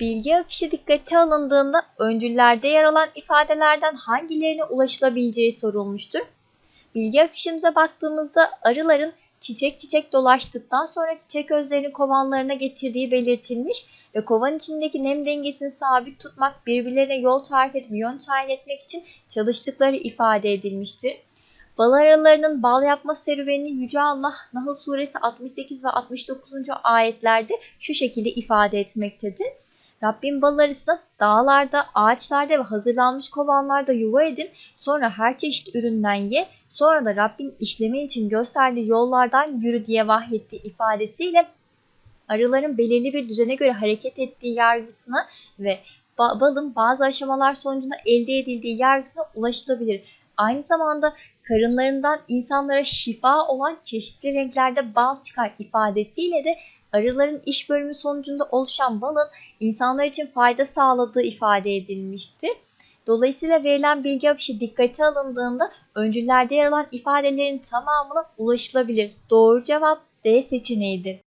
Bilgi akışı dikkate alındığında öncüllerde yer alan ifadelerden hangilerine ulaşılabileceği sorulmuştur. Bilgi akışımıza baktığımızda arıların çiçek çiçek dolaştıktan sonra çiçek özlerini kovanlarına getirdiği belirtilmiş ve kovan içindeki nem dengesini sabit tutmak, birbirlerine yol tarif etme, yön tayin etmek için çalıştıkları ifade edilmiştir. Bal arılarının bal yapma serüvenini Yüce Allah Nahl suresi 68 ve 69. ayetlerde şu şekilde ifade etmektedir. Rabbim bal arısına dağlarda, ağaçlarda ve hazırlanmış kovanlarda yuva edin, sonra her çeşit üründen ye, sonra da Rabbin işlemi için gösterdiği yollardan yürü diye vahyettiği ifadesiyle arıların belirli bir düzene göre hareket ettiği yargısına ve balın bazı aşamalar sonucunda elde edildiği yargısına ulaşılabilir. Aynı zamanda karınlarından insanlara şifa olan çeşitli renklerde bal çıkar ifadesiyle de arıların iş bölümü sonucunda oluşan balın insanlar için fayda sağladığı ifade edilmiştir. Dolayısıyla verilen bilgi akışı dikkate alındığında öncüllerde yer alan ifadelerin tamamına ulaşılabilir. Doğru cevap D seçeneğidir.